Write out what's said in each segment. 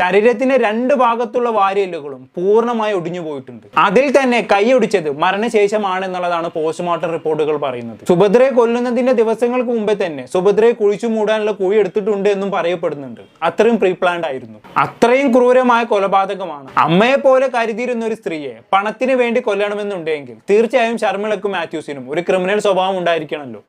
ശരീരത്തിന്റെ രണ്ട് ഭാഗത്തുള്ള വാരിയല്ലുകളും പൂർണമായി ഒടിഞ്ഞു പോയിട്ടുണ്ട്. അതിൽ തന്നെ കൈയൊടിച്ചത് മരണശേഷമാണ് എന്നുള്ളതാണ് പോസ്റ്റ്മോർട്ടം റിപ്പോർട്ടുകൾ പറയുന്നത്. സുഭദ്രയെ കൊല്ലുന്നതിന്റെ ദിവസങ്ങൾക്ക് മുമ്പേ തന്നെ സുഭദ്രയെ കുഴിച്ചു മൂടാനുള്ള കുഴി എടുത്തിട്ടുണ്ട് എന്നും പറയപ്പെടുന്നുണ്ട്. അത്രയും പ്രീപ്ലാൻഡ് ആയിരുന്നു. അത്രയും ക്രൂരമായ കൊലപാതകമാണ്. അമ്മയെ പോലെ കരുതിയിരുന്ന ഒരു സ്ത്രീയെ പണത്തിന് വേണ്ടി കൊല്ലണമെന്നുണ്ടെങ്കിൽ തീർച്ചയായും ശർമ്മിളക്കും മാത്യൂസിനും ഒരു ക്രിമിനൽ സ്വഭാവം ഉണ്ടായിരിക്കണമല്ലോ.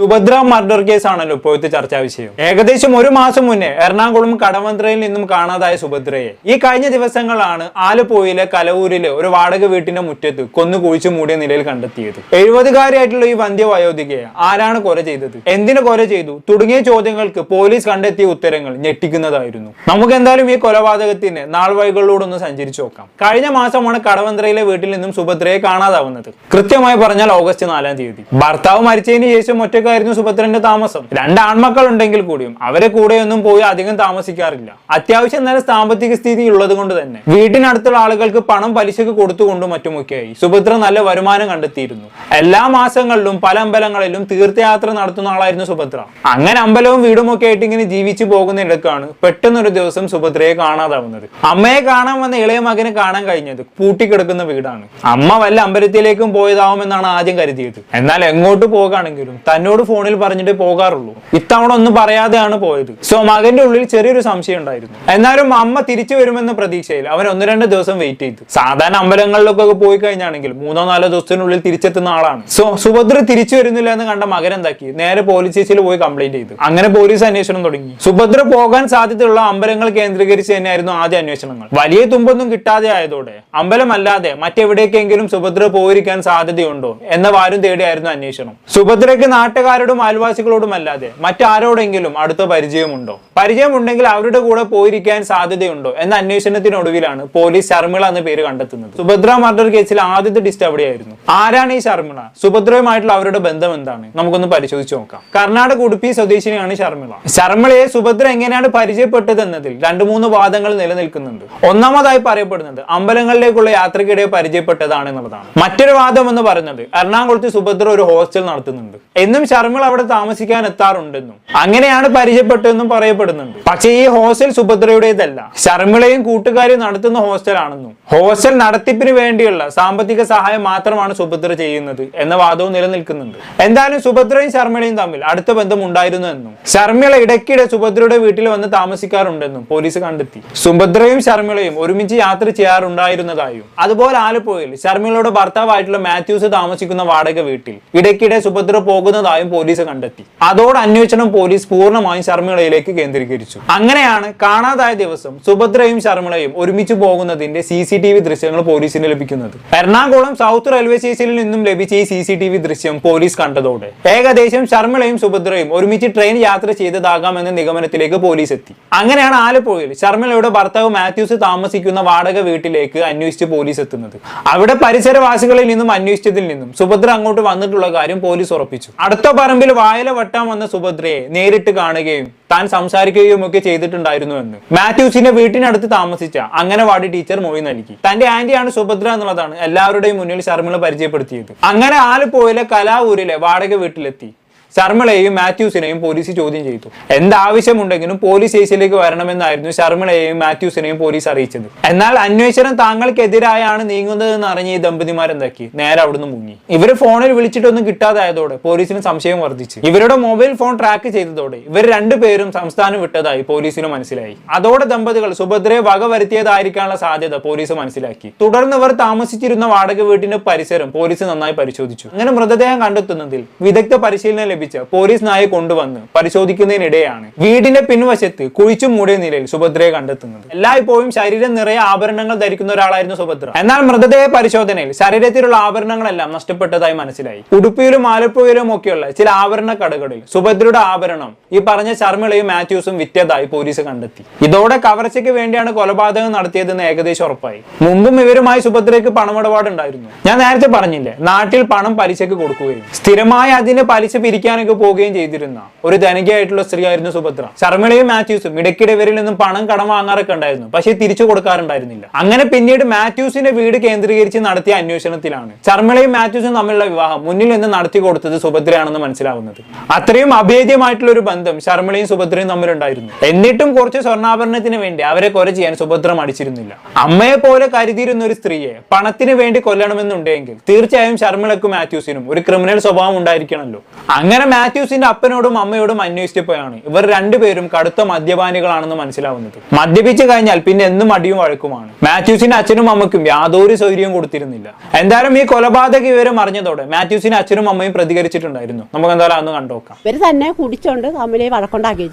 സുഭദ്ര മർഡർ കേസ് ആണല്ലോ ഇപ്പോഴത്തെ ചർച്ചാ വിഷയം. ഏകദേശം ഒരു മാസം മുന്നേ എറണാകുളം കടവന്ത്രയിൽ നിന്നും കാണാതായ സുഭദ്രയെ. ഈ കഴിഞ്ഞ ദിവസങ്ങളാണ് ആലപ്പുഴയിലെ കലവൂരിലെ ഒരു വാടക വീട്ടിന്റെ മുറ്റത്ത് കൊന്നു കുഴിച്ചു മൂടിയ നിലയിൽ കണ്ടെത്തിയത്. എഴുപതുകാരിയായിട്ടുള്ള ഈ വന്ധ്യ വയോധികയെ ആരാണ് കൊല ചെയ്തത്? എന്തിനു കൊല ചെയ്തു? തുടങ്ങിയ ചോദ്യങ്ങൾക്ക് പോലീസ് കണ്ടെത്തിയ ഉത്തരങ്ങൾ ഞെട്ടിക്കുന്നതായിരുന്നു. നമുക്ക് എന്തായാലും ഈ കൊലപാതകത്തിന് നാൾ വഴികളിലൂടെ ഒന്ന് സഞ്ചരിച്ചു നോക്കാം. കഴിഞ്ഞ മാസമാണ് കടവന്ത്രയിലെ വീട്ടിൽ നിന്നും സുഭദ്രയെ കാണാതാവുന്നത്. കൃത്യമായി പറഞ്ഞാൽ ഓഗസ്റ്റ് നാലാം തീയതി. ഭർത്താവ് മരിച്ചതിന് ശേഷം ഒറ്റക്കായിരുന്നു സുഭദ്രന്റെ താമസം. രണ്ട് ആൺമക്കൾ ഉണ്ടെങ്കിൽ കൂടിയും അവരെ കൂടെയൊന്നും പോയി അധികം താമസിക്കാറില്ല. അത്യാവശ്യം നല്ല സാമ്പത്തിക സ്ഥിതി ഉള്ളത് കൊണ്ട് തന്നെ. വീട്ടിനടുത്തുള്ള ആളുകൾക്ക് പണം പലിശക്ക് കൊടുത്തുകൊണ്ടും മറ്റുമൊക്കെയായി. സുഭദ്ര നല്ല വരുമാനം കണ്ടെത്തിയിരുന്നു. എല്ലാ മാസങ്ങളിലും പല അമ്പലങ്ങളിലും തീർത്ഥയാത്ര നടത്തുന്ന ആളായിരുന്നു സുഭദ്ര. അങ്ങനെ അമ്പലവും വീടും ഒക്കെ ആയിട്ട് ഇങ്ങനെ ജീവിച്ചു പോകുന്നിടക്കാണ് പെട്ടെന്നൊരു ദിവസം സുഭദ്രയെ കാണാതാവുന്നത്. അമ്മയെ കാണാൻ വന്ന ഇളയ മകനെ കാണാൻ കഴിഞ്ഞത് പൂട്ടിക്കിടക്കുന്ന വീടാണ്. അമ്മ വല്ല അമ്പലത്തിലേക്കും പോയതാവുമെന്നാണ് ആദ്യം കരുതിയത്. എന്നാൽ എങ്ങോട്ട് പോകാണെങ്കിലും തന്നോട് ഫോണിൽ പറഞ്ഞിട്ട് പോകാറുള്ളൂ. ഇത്തവണ ഒന്നും പറയാതെയാണ് പോയത്. സോ മകന്റെ ഉള്ളിൽ ചെറിയൊരു സംശയം ഉണ്ടായിരുന്നു. എന്നാലും അമ്മ തിരിച്ചു വരുമെന്ന പ്രതീക്ഷയിൽ അവൻ ഒന്ന് രണ്ട് ദിവസം വെയിറ്റ് ചെയ്തു. സാധാരണ അമ്പലങ്ങളിലൊക്കെ പോയി കഴിഞ്ഞാണെങ്കിൽ മൂന്നോ നാലോ ദിവസത്തിനുള്ളിൽ തിരിച്ചെത്തുന്ന ആളാണ്. സോ സുഭദ്ര തിരിച്ചു വരുന്നില്ല എന്ന് കണ്ട മകൻ എന്താക്കി? നേരെ പോലീസ് സ്റ്റേഷനിൽ പോയി കംപ്ലൈന്റ് ചെയ്തു. അങ്ങനെ പോലീസ് അന്വേഷണം തുടങ്ങി. സുഭദ്ര പോകാൻ സാധ്യതയുള്ള അമ്പലങ്ങൾ കേന്ദ്രീകരിച്ച് തന്നെയായിരുന്നു ആദ്യ അന്വേഷണങ്ങൾ. വലിയ തുമ്പൊന്നും കിട്ടാതെ ആയതോടെ അമ്പലമല്ലാതെ മറ്റെവിടേക്കെങ്കിലും സുഭദ്ര പോയിരിക്കാൻ സാധ്യതയുണ്ടോ എന്ന വാരും തേടിയായിരുന്നു അന്വേഷണം. സുഭദ്രയ്ക്ക് നാട്ടുകാരോടും അയൽവാസികളോടും അല്ലാതെ മറ്റാരോടെങ്കിലും അടുത്ത പരിചയമുണ്ടോ? പരിചയമുണ്ടെങ്കിൽ അവരുടെ കൂടെ പോയിരിക്കാൻ സാധ്യതയുണ്ടോ? എന്ന അന്വേഷണത്തിനൊടുവിലാണ് പോലീസ് ശർമിള എന്ന പേര് കണ്ടെത്തുന്നത്. സുഭദ്ര മർഡർ കേസിൽ ആദ്യത്തെ ടിസ്റ്റ് അവിടെയായിരുന്നു ആരാണ് ഈ ശർമിള? സുഭദ്രയുമായിട്ടുള്ള അവരുടെ ബന്ധം എന്താണ്? നമുക്കൊന്ന് പരിശോധിച്ച് നോക്കാം. കർണാടക ഉടുപ്പി സ്വദേശിനിയാണ് ശർമിള. ശർമിളയെ സുഭദ്ര എങ്ങനെയാണ് പരിചയപ്പെട്ടത് എന്നതിൽ രണ്ടു മൂന്ന് വാദങ്ങൾ നിലനിൽക്കുന്നുണ്ട്. ഒന്നാമതായി പറയപ്പെടുന്നത് അമ്പലങ്ങളിലേക്കുള്ള യാത്രക്കിടെ പരിചയപ്പെട്ടതാണ് എന്നുള്ളതാണ് മറ്റൊരു വാദം എന്ന് പറയുന്നത് എറണാകുളത്ത് സുഭദ്ര ഒരു ഹോസ്റ്റൽ നടത്തുന്നുണ്ട്. എന്നും ശർമിള അവിടെ താമസിക്കാൻ എത്താറുണ്ടെന്നും അങ്ങനെയാണ് പരിചയപ്പെട്ടതെന്നും പറയപ്പെടുന്നുണ്ട്. പക്ഷേ ഈ ഹോസ്റ്റൽ സുഭദ്രയുടേതല്ല. ശർമ്മിളയും കൂട്ടുകാരും നടത്തുന്ന ഹോസ്റ്റലാണെന്നും. ഹോസ്റ്റൽ നടത്തിപ്പിന് വേണ്ടിയുള്ള സാമ്പത്തിക സഹായം മാത്രമാണ് സുഭദ്ര ചെയ്യുന്നത് എന്ന വാദവും നിലനിൽക്കുന്നുണ്ട്. എന്തായാലും സുഭദ്രയും ശർമ്മിളയും തമ്മിൽ അടുത്ത ബന്ധം ഉണ്ടായിരുന്നു എന്നും. ശർമ്മിള ഇടയ്ക്കിടെ സുഭദ്രയുടെ വീട്ടിൽ വന്ന് താമസിക്കാറുണ്ടെന്നും പോലീസ് കണ്ടെത്തി. സുഭദ്രയും ശർമ്മിളയും ഒരുമിച്ച് യാത്ര ചെയ്യാറുണ്ടായിരുന്നതായും. അതുപോലെ ആലപ്പുഴയിൽ ശർമ്മിളയുടെ ഭർത്താവായിട്ടുള്ള മാത്യൂസ് താമസിക്കുന്ന വാടക വീട്ടിൽ ഇടയ്ക്കിടെ സുഭദ്ര പോകുന്നതായും പോലീസ് കണ്ടെത്തി. അതോടെ അന്വേഷണം പോലീസ് പൂർണമായും ശർമിളയിലേക്ക് കേന്ദ്രീകരിച്ചു. അങ്ങനെയാണ് കാണാതായ ദിവസം സുഭദ്രയും ശർമിളയും ഒരുമിച്ച് പോകുന്നതിന്റെ സി സി ടി വി ദൃശ്യങ്ങൾ പോലീസിന് ലഭിക്കുന്നത്. എറണാകുളം സൗത്ത് റെയിൽവേ സ്റ്റേഷനിൽ നിന്നും ലഭിച്ച ഈ സി സി ടി വി ദൃശ്യം പോലീസ് കണ്ടതോടെ ഏകദേശം ശർമിളയും സുഭദ്രയും ഒരുമിച്ച് ട്രെയിൻ യാത്ര ചെയ്തതാകാമെന്ന നിഗമനത്തിലേക്ക് പോലീസ് എത്തി. അങ്ങനെയാണ് ആലപ്പുഴയിൽ ശർമിളയുടെ ഭർത്താവ് മാത്യൂസ് താമസിക്കുന്ന വാടക വീട്ടിലേക്ക് അന്വേഷിച്ച് പോലീസ് എത്തുന്നത്. അവിടെ പരിസരവാസികളിൽ നിന്നും അന്വേഷിച്ചതിൽ നിന്നും സുഭദ്ര അങ്ങോട്ട് വന്നിട്ടുള്ള കാര്യം പോലീസ് ഉറപ്പിച്ചു. അടുത്ത പറമ്പിൽ വായല വെട്ടാൻ വന്ന സുഭദ്രയെ നേരിട്ട് കാണുകയും താൻ സംസാരിക്കുകയും ഒക്കെ ചെയ്തിട്ടുണ്ടായിരുന്നു എന്ന്. മാത്യൂസിന്റെ വീട്ടിനടുത്ത് താമസിച്ച അംഗനവാടി ടീച്ചർ മൊഴി നൽകി. തന്റെ ആന്റിയാണ് സുഭദ്ര എന്നുള്ളതാണ് എല്ലാവരുടെയും മുന്നിൽ ശർമ്മിള പരിചയപ്പെടുത്തിയത്. അങ്ങനെ ആലപ്പുഴയിലെ കലാവൂരിലെ വാടക വീട്ടിലെത്തി. ശർമിളയെയും മാത്യൂസിനെയും പോലീസ് ചോദ്യം ചെയ്തു. എന്താവശ്യമുണ്ടെങ്കിലും പോലീസ് സ്റ്റേഷനിലേക്ക് വരണമെന്നായിരുന്നു ശർമ്മളയെയും മാത്യൂസിനെയും പോലീസ് അറിയിച്ചത്. എന്നാൽ അന്വേഷണം താങ്കൾക്കെതിരായാണ് നീങ്ങുന്നതെന്ന് അറിഞ്ഞ ഈ ദമ്പതിമാർ എന്താക്കി നേരെ അവിടുന്ന് മുങ്ങി. ഇവർ ഫോണിൽ വിളിച്ചിട്ടൊന്നും കിട്ടാതായതോടെ പോലീസിന് സംശയം വർദ്ധിച്ചു. ഇവരുടെ മൊബൈൽ ഫോൺ ട്രാക്ക് ചെയ്തതോടെ ഇവർ രണ്ടുപേരും സംസ്ഥാനം വിട്ടതായി പോലീസിന് മനസ്സിലായി. അതോടെ ദമ്പതികൾ സുഭദ്രയെ വക വരുത്തിയതായിരിക്കാനുള്ള സാധ്യത പോലീസ് മനസ്സിലാക്കി. തുടർന്ന് ഇവർ താമസിച്ചിരുന്ന വാടക വീട്ടിന്റെ പരിസരം പോലീസ് നന്നായി പരിശോധിച്ചു. അങ്ങനെ മൃതദേഹം കണ്ടെത്തുന്നതിൽ വിദഗ്ധ പരിശീലനം ലഭിച്ച പോലീസ് നായെ കൊണ്ടുവന്ന് പരിശോധിക്കുന്നതിനിടെയാണ് വീടിന്റെ പിൻവശത്ത് കുഴിച്ചു മൂടിയ നിലയിൽ സുഭദ്രയെ കണ്ടെത്തുന്നത്. എല്ലായ്പ്പോഴും ശരീരം നിറയെ ആഭരണങ്ങൾ ധരിക്കുന്ന ഒരാളായിരുന്നു സുഭദ്ര. എന്നാൽ മൃതദേഹ പരിശോധനയിൽ ശരീരത്തിലുള്ള ആഭരണങ്ങളെല്ലാം നഷ്ടപ്പെട്ടതായി മനസ്സിലായി. ഉടുപ്പിയിലും ആലപ്പുഴയിലും ഒക്കെയുള്ള ചില ആഭരണ കടകളിൽ സുഭദ്രയുടെ ആഭരണം ഈ പറഞ്ഞ ശർമ്മിളയും മാത്യൂസും വിറ്റതായി പോലീസ് കണ്ടെത്തി. ഇതോടെ കവർച്ചയ്ക്ക് വേണ്ടിയാണ് കൊലപാതകം നടത്തിയതെന്ന് ഏകദേശം ഉറപ്പായി. മുമ്പും ഇവരുമായി സുഭദ്രയ്ക്ക് പണമിടപാടുണ്ടായിരുന്നു. ഞാൻ നേരത്തെ പറഞ്ഞില്ലേ നാട്ടിൽ പണം പലിശക്ക് കൊടുക്കുകയും സ്ഥിരമായി അതിന് പലിശ പിരിക്കാൻ കുടിക്കാനൊക്കെ പോവുകയും ചെയ്തിരുന്ന ഒരു ധനികയായിട്ടുള്ള സ്ത്രീയായിരുന്നു സുഭദ്ര. ശർമ്മിളയും മാത്യൂസും ഇടയ്ക്കിടെ ഇവരിൽ നിന്നും പണം കടം വാങ്ങാറൊക്കെ ഉണ്ടായിരുന്നു. പക്ഷേ തിരിച്ചു കൊടുക്കാറുണ്ടായിരുന്നില്ല. അങ്ങനെ പിന്നീട് മാത്യൂസിന്റെ വീട് കേന്ദ്രീകരിച്ച് നടത്തിയ അന്വേഷണത്തിലാണ് ശർമ്മിളയും മാത്യൂസും തമ്മിലുള്ള വിവാഹം മുന്നിൽ നിന്ന് നടത്തി കൊടുത്തത് സുഭദ്രയാണെന്ന് മനസ്സിലാവുന്നത്. അത്രയും അഭേദ്യമായിട്ടുള്ള ഒരു ബന്ധം ശർമ്മിളയും സുഭദ്രയും തമ്മിലുണ്ടായിരുന്നു. എന്നിട്ടും കുറച്ച് സ്വർണാഭരണത്തിന് വേണ്ടി അവരെ കൊല ചെയ്യാൻ സുഭദ്ര മടിച്ചിരുന്നില്ല. അമ്മയെ പോലെ കരുതിയിരുന്ന ഒരു സ്ത്രീയെ പണത്തിന് വേണ്ടി കൊല്ലണമെന്നുണ്ടെങ്കിൽ തീർച്ചയായും ശർമ്മിളക്കും മാത്യൂസിനും ഒരു ക്രിമിനൽ സ്വഭാവം ഉണ്ടായിരിക്കണമല്ലോ. അങ്ങനെ മാത്യൂസിന്റെ അപ്പനോടും അമ്മയോടും അന്വേഷിച്ചപ്പോഴാണ് ഇവർ രണ്ടുപേരും കടുത്ത മദ്യപാനികളാണെന്ന് മനസ്സിലാവുന്നത്. മദ്യപിച്ചു കഴിഞ്ഞാൽ പിന്നെ എന്നും അടിയും വഴക്കുമാണ്. മാത്യൂസിന്റെ അച്ഛനും അമ്മയ്ക്കും യാതൊരു സൗകര്യവും കൊടുത്തിരുന്നില്ല. എന്തായാലും ഈ കൊലപാതക വിവരം അറിഞ്ഞതോടെ മാത്യൂസിന്റെ അച്ഛനും അമ്മയും പ്രതികരിച്ചിട്ടുണ്ടായിരുന്നു. നമുക്ക് എന്തായാലും അന്ന് കണ്ടോക്കാം ഇവർ തന്നെ കുടിച്ചോണ്ട് തമ്മിലെ വഴക്കുണ്ടാക്കി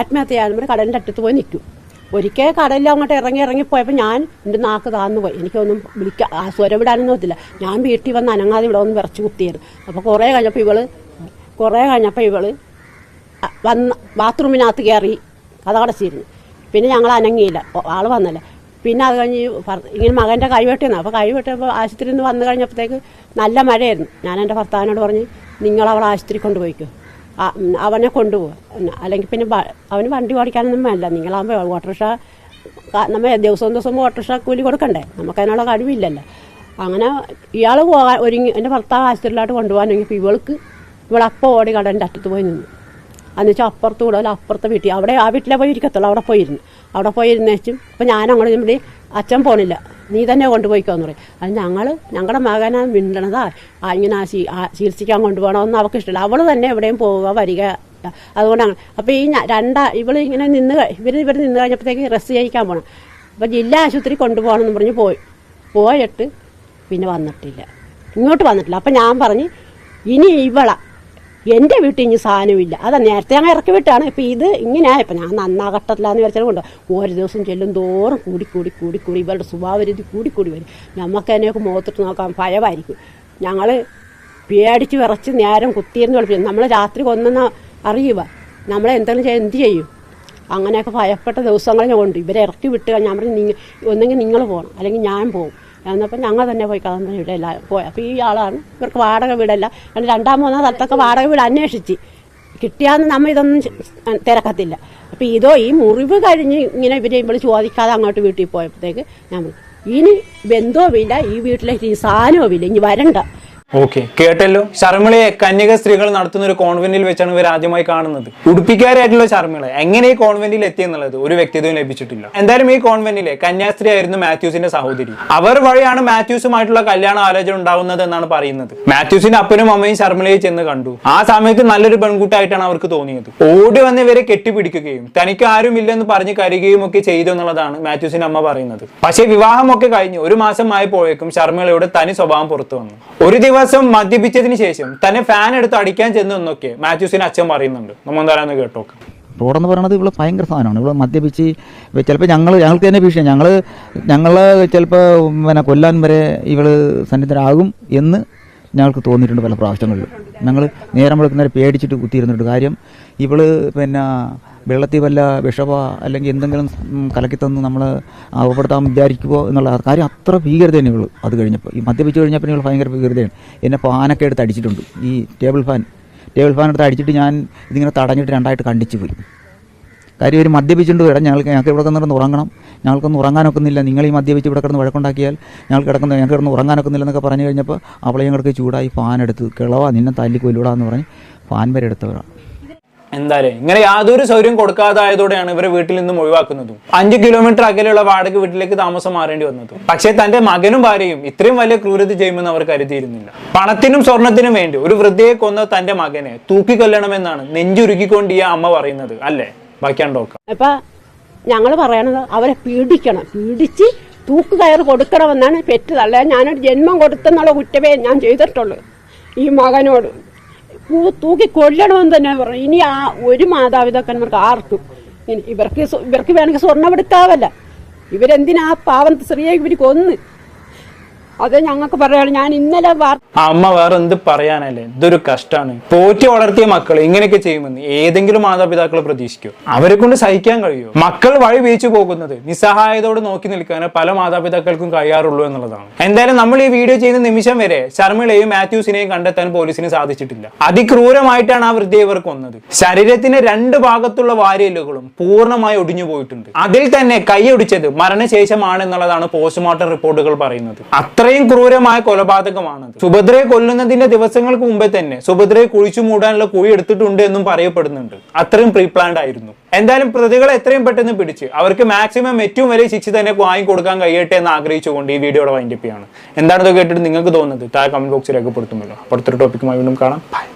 ആത്മഹത്യ കടലിന്റെ കടലിന്റെ അടുത്ത് പോയി നിൽക്കും. ഒരിക്കൽ കടലിൽ അങ്ങോട്ട് ഇറങ്ങി ഇറങ്ങി പോയപ്പോൾ ഞാൻ എന്റെ നാക്ക് താന്നു പോയി. എനിക്കൊന്നും വിളിക്കാൻ സ്വരം വിടാനൊന്നും പറ്റില്ല ഞാൻ വീട്ടിൽ വന്ന് അനങ്ങാതെ ഇവിടെ ഒന്ന് വിറച്ച് കുത്തിയത് അപ്പോൾ കുറേ കഴിഞ്ഞപ്പോൾ ഇവൾ കുറേ കഴിഞ്ഞപ്പോൾ ഇവൾ വന്ന് ബാത്റൂമിനകത്ത് കയറി കഥകടച്ചിരുന്നു പിന്നെ ഞങ്ങൾ അനങ്ങിയില്ല. ആൾ വന്നല്ല. പിന്നെ അത് കഴിഞ്ഞ് ഇങ്ങനെ മകന്റെ കൈവെട്ടിയെന്ന് അപ്പോൾ കൈവെട്ടിയപ്പോൾ ആശുപത്രിയിൽ നിന്ന് വന്നു കഴിഞ്ഞപ്പോഴത്തേക്ക് നല്ല മഴയായിരുന്നു. ഞാൻ എന്റെ ഭർത്താവിനോട് പറഞ്ഞ് നിങ്ങൾ അവളെ ആശുപത്രി കൊണ്ടുപോയിക്കോ. അവനെ കൊണ്ടുപോകും അല്ലെങ്കിൽ പിന്നെ അവന് വണ്ടി ഓടിക്കാനൊന്നും വേണ്ട. നിങ്ങളാകുമ്പോൾ ഓട്ടോറിക്ഷ നമ്മൾ നമ്മ ദിവസവും ദിവസവും ഓട്ടോറിക്ഷ കൂലി കൊടുക്കണ്ടേ? നമുക്കതിനുള്ള കഴിവില്ലല്ലോ. അങ്ങനെ ഇയാൾ പോകാൻ ഒരുങ്ങി എന്റെ ഭർത്താവ് ആശുപത്രിയിലോട്ട് കൊണ്ടുപോകാനെങ്കിൽ ഇവൾക്ക് ഇവളപ്പോൾ ഓടി കടന്റെ അറ്റത്ത് പോയി നിന്നു. എന്നുവെച്ചാൽ അപ്പുറത്ത് കൂടെ അപ്പുറത്തെ വീട്ടിൽ. അവിടെ ആ വീട്ടിലെ പോയി ഇരിക്കത്തുള്ളൂ അവിടെ പോയിരുന്നു. അവിടെ പോയി ഇരുന്നേച്ചും അപ്പം ഞാൻ അങ്ങോട്ട് ഇവിടെ അച്ഛൻ പോണില്ല. നീ തന്നെ കൊണ്ടുപോയിക്കോന്ന് പറയും. അത് ഞങ്ങൾ ഞങ്ങളുടെ മകനാ മിണ്ടണതാ. ഇങ്ങനെ ചികിത്സിക്കാൻ കൊണ്ടുപോകണമെന്ന് അവൾക്ക് ഇഷ്ടമില്ല അവൾ തന്നെ എവിടെയും പോവുക വരിക. അതുകൊണ്ടാണ് അപ്പോൾ ഈ രണ്ടാ ഇവൾ ഇങ്ങനെ നിന്ന് ഇവർ ഇവർ നിന്ന് കഴിഞ്ഞപ്പോഴത്തേക്ക് റെസ്റ്റ് ചെയ്യിക്കാൻ പോകണം അപ്പോൾ ജില്ലാ ആശുപത്രി കൊണ്ടുപോകണമെന്ന് പറഞ്ഞ് പോയി. പോയിട്ട് പിന്നെ വന്നിട്ടില്ല. ഇങ്ങോട്ട് വന്നിട്ടില്ല. അപ്പം ഞാൻ പറഞ്ഞ് ഇനി ഇവള എന്റെ വീട്ടിൽ ഇനി സാധനമില്ല. അതാ നേരത്തെ അങ്ങ് ഇറക്കി വിട്ടാണ്. ഇപ്പം ഇത് ഇങ്ങനെയായപ്പോൾ ഞാൻ നന്നാകട്ടത്തിലാന്ന് വിചാരിച്ചാൽ കൊണ്ട്. ഓരോ ദിവസം ചെല്ലും തോറും കൂടി കൂടി കൂടി കൂടി ഇവളുടെ സ്വഭാവരീതി കൂടി കൂടി വരും. നമുക്ക് അതിനെയൊക്കെ മുഖത്തിട്ട് നോക്കാൻ ഭയമായിരിക്കും. ഞങ്ങൾ പേടിച്ച് വിറച്ച് നേരം കുത്തിയിരുന്ന് കളിപ്പിക്കും നമ്മൾ രാത്രി കൊന്നെന്ന് അറിയുക. നമ്മളെ എന്തെങ്കിലും ചെയ്യാൻ എന്ത് ചെയ്യും? അങ്ങനെയൊക്കെ ഭയപ്പെട്ട ദിവസങ്ങൾ ഞാൻ കൊണ്ട് ഇവരെ ഇറക്കി വിട്ടുക ഞാൻ പറഞ്ഞു നിങ്ങൾ ഒന്നെങ്കിൽ നിങ്ങൾ പോകണം അല്ലെങ്കിൽ ഞാൻ പോകും എന്നപ്പോൾ ഞങ്ങൾ തന്നെ പോയി കാണുന്ന ഇവിടെ എല്ലാവരും പോയി. അപ്പോൾ ഈ ആളാണ്. ഇവർക്ക് വാടക വീടല്ല. കാരണം രണ്ടാം മൂന്നാം സ്ഥലത്തൊക്കെ വാടക വീട് അന്വേഷിച്ച്. കിട്ടിയാന്ന് നമ്മൾ ഇതൊന്നും തിരക്കത്തില്ല. അപ്പോൾ ഇതോ ഈ മുറിവ് കഴിഞ്ഞ് ഇങ്ങനെ ഇവരെ ഇവൾ ചോദിക്കാതെ അങ്ങോട്ട് വീട്ടിൽ പോയപ്പോഴത്തേക്ക് ഞാൻ ഇനി ഇനി ബന്ധവുമില്ല ഈ വീട്ടിലേക്ക് ഈ സാധനവുമില്ല ഇനി വരണ്ട. ഓക്കെ. കേട്ടല്ലോ? ശർമിളയെ കന്യക സ്ത്രീകൾ നടത്തുന്ന ഒരു കോൺവെന്റിൽ വെച്ചാണ് ഇവർ ആദ്യമായി കാണുന്നത്. ഉടുപ്പിക്കാരായിട്ടുള്ള ശർമിള എങ്ങനെ ഈ കോൺവെന്റിൽ എത്തിയെന്നുള്ളത് ഒരു വ്യക്തിത്വം ലഭിച്ചിട്ടില്ല. എന്തായാലും ഈ കോൺവെന്റിലെ കന്യാസ്ത്രീ ആയിരുന്നു മാത്യൂസിന്റെ സഹോദരി. അവർ വഴിയാണ് മാത്യൂസുമായിട്ടുള്ള കല്യാണ ആലോചന ഉണ്ടാവുന്നത് എന്നാണ് പറയുന്നത്. മാത്യൂസിന്റെ അപ്പനും അമ്മയും ശർമിളയെ ചെന്ന് കണ്ടു. ആ സമയത്ത് നല്ലൊരു പെൺകുട്ടായിട്ടാണ് അവർക്ക് തോന്നിയത്. ഓടി വന്ന് ഇവരെ കെട്ടിപ്പിടിക്കുകയും തനിക്ക് ആരും ഇല്ലെന്ന് പറഞ്ഞ് കരുകയും ഒക്കെ ചെയ്തു എന്നുള്ളതാണ് മാത്യൂസിന്റെ അമ്മ പറയുന്നത്. പക്ഷേ വിവാഹമൊക്കെ കഴിഞ്ഞ് ഒരു മാസം ആയപ്പോഴേക്കും ശർമിളയുടെ തനി സ്വഭാവം പുറത്തു വന്നു. ഒരു ദിവസം മദ്യപിച്ചതിന് ശേഷം തന്നെ ഫാൻ എടുത്ത് അടിക്കാൻ ചെന്നൊക്കെ മാത്യൂസിന് അച്ഛൻ പറയുന്നുണ്ട്. നമ്മൾ എന്തായാലും കേട്ടോക്കാം റോഡെന്ന് പറയുന്നത് ഇവിടെ ഭയങ്കര സാധനമാണ്. ഇവിടെ മദ്യപിച്ച് ചിലപ്പോൾ ഞങ്ങൾ ഞങ്ങൾക്ക് തന്നെ ഭീഷണി ഞങ്ങൾ ഞങ്ങൾ ചിലപ്പോൾ പിന്നെ കൊല്ലാൻ വരെ ഇവൾ സന്നിധരാകും എന്ന് ഞങ്ങൾക്ക് തോന്നിയിട്ടുണ്ട് പല പ്രാവശ്യങ്ങളിലും. ഞങ്ങൾ നേരം വെളുക്കുന്നവരെ പേടിച്ചിട്ട് കുത്തിയിരുന്നിട്ട് കാര്യം ഇവൾ പിന്നെ വെള്ളത്തിൽ വല്ല വിഷവ അല്ലെങ്കിൽ എന്തെങ്കിലും കലക്കി തന്ന് നമ്മൾ അവപ്പെടുത്താൻ വിചാരിക്കുമോ എന്നുള്ള കാര്യം അത്ര ഭീകരതയാണ് ഇവൾ അത് കഴിഞ്ഞപ്പോൾ ഈ മദ്യപിച്ച് കഴിഞ്ഞപ്പോൾ ഇവൾ ഭയങ്കര ഭീകരതയാണ്. എന്നെ ഫാനൊക്കെ എടുത്ത് അടിച്ചിട്ടുണ്ട്. ഈ ടേബിൾ ഫാൻ. ടേബിൾ ഫാൻ എടുത്ത് അടിച്ചിട്ട് ഞാൻ ഇതിങ്ങനെ തടഞ്ഞിട്ട് രണ്ടായിട്ട് കണ്ടിച്ച് പോയി. കാര്യം ഒരു മദ്യപിച്ചുകൊണ്ട് വരാം ഞങ്ങൾക്ക് ഞങ്ങൾക്ക് ഇവിടെ കിടന്ന് ഉറങ്ങണം. ഞങ്ങൾക്കൊന്നും ഉറങ്ങാനൊക്കുന്നില്ല. നിങ്ങൾ ഈ മദ്യപിച്ച് ഇവിടെ കിടന്ന് വഴക്കുണ്ടാക്കിയാൽ ഞങ്ങൾ കിടക്കുന്ന ഞങ്ങൾക്ക് കിടന്ന് ഉറങ്ങാനൊക്കുന്നില്ലെന്നൊക്കെ പറഞ്ഞു കഴിഞ്ഞപ്പോൾ അവളെ ഞങ്ങൾക്ക് ചൂടായി ഫാൻ എടുത്ത് കിളവാ നിന്നെ തല്ലി കൊല്ലൂടാന്ന് പറഞ്ഞ് ഫാൻ വരെ എടുത്തവരാണ് എന്തായാലും ഇങ്ങനെ യാതൊരു സൗകര്യം കൊടുക്കാതായതോടെയാണ് ഇവരെ വീട്ടിൽ നിന്നും ഒഴിവാക്കുന്നതും. അഞ്ച് കിലോമീറ്റർ അകലെയുള്ള വാടക വീട്ടിലേക്ക് താമസം മാറേണ്ടി വന്നതും. പക്ഷേ തന്റെ മകനും ഭാര്യയും ഇത്രയും വലിയ ക്രൂരത ചെയ്യുമെന്ന് അവർ കരുതിയിരുന്നില്ല. പണത്തിനും സ്വർണത്തിനും വേണ്ടി ഒരു വൃദ്ധയെ കൊന്ന തന്റെ മകനെ തൂക്കിക്കൊല്ലണമെന്നാണ് നെഞ്ചുരുക്കിക്കൊണ്ട് ഈ അമ്മ പറയുന്നത് അല്ലേ? ബാക്കിയാണ് അപ്പം ഞങ്ങൾ പറയണത് അവരെ പീഡിക്കണം. പീഡിച്ച് തൂക്ക് കയറ് കൊടുക്കണമെന്നാണ് പെറ്റ് അല്ലാതെ ഞാനൊരു ജന്മം കൊടുത്തെന്നുള്ള കുറ്റവേ ഞാൻ ചെയ്തിട്ടുള്ളൂ. ഈ മകനോട്. തൂക്കി കൊല്ലണമെന്ന് തന്നെ പറഞ്ഞു. ഇനി ആ ഒരു മാതാപിതാക്കന്മാർക്ക് ആർക്കും ഇവർക്ക് ഇവർക്ക് വേണമെങ്കിൽ സ്വർണമെടുക്കാവല്ല ഇവരെന്തിനാ പാവം സ്ത്രീയെ ഇവർ കൊന്ന്? അത് ഞങ്ങൾക്ക് പറയാണ് ഞാൻ ഇന്നലെ വാർത്ത ആ അമ്മ വേറെ എന്ത് പറയാനല്ലേ? ഇതൊരു കഷ്ടമാണ് പോറ്റി വളർത്തിയ മക്കൾ ഇങ്ങനെയൊക്കെ ചെയ്യുമെന്ന് ഏതെങ്കിലും മാതാപിതാക്കൾ പ്രതീക്ഷിക്കും? അവരെ കൊണ്ട് സഹിക്കാൻ കഴിയുമോ? മക്കൾ വഴി വീഴ്ച പോകുന്നത് നിസ്സഹായതയോട് നോക്കി നിൽക്കാൻ പല മാതാപിതാക്കൾക്കും കഴിയാറുള്ളൂ എന്നുള്ളതാണ്. എന്തായാലും നമ്മൾ ഈ വീഡിയോ ചെയ്യുന്ന നിമിഷം വരെ ശർമ്മിളെയും മാത്യൂസിനെയും കണ്ടെത്താൻ പോലീസിന് സാധിച്ചിട്ടില്ല. അതിക്രൂരമായിട്ടാണ് ആ വൃദ്ധയെ ഇവർ കൊന്നത്. ശരീരത്തിന്റെ രണ്ട് ഭാഗത്തുള്ള വാരിയലുകളും പൂർണമായി ഒടിഞ്ഞു പോയിട്ടുണ്ട്. അതിൽ തന്നെ കൈയൊടിച്ചത് മരണശേഷമാണ് എന്നുള്ളതാണ് പോസ്റ്റ്മോർട്ടം റിപ്പോർട്ടുകൾ പറയുന്നത്. അത്രയും ക്രൂരമായ കൊലപാതകമാണത്. സുഭദ്രയെ കൊല്ലുന്നതിന്റെ ദിവസങ്ങൾക്ക് മുമ്പേ തന്നെ സുഭദ്രയെ കുഴിച്ചു മൂടാനുള്ള കുഴി എടുത്തിട്ടുണ്ട് എന്നും പറയപ്പെടുന്നുണ്ട്. അത്രയും പ്രീ പ്ലാൻഡ് ആയിരുന്നു. എന്തായാലും പ്രതികളെ എത്രയും പെട്ടെന്ന് പിടിച്ച് അവർക്ക് മാക്സിമം ഏറ്റവും വലിയ ശിക്ഷ തന്നെ വാങ്ങി കൊടുക്കാൻ കഴിയട്ടെ എന്ന് ആഗ്രഹിച്ചുകൊണ്ട് ഈ വീഡിയോയുടെ വൈൻഡപ്പിയാണ് എന്താണിത് കേട്ടിട്ട് നിങ്ങൾക്ക് തോന്നുന്നത്? താഴെ കമന്റ് ബോക്സിൽ രേഖപ്പെടുത്തുമല്ലോ. അടുത്തൊരു ടോപ്പിക്കുമായി വീണ്ടും കാണാം. ബൈ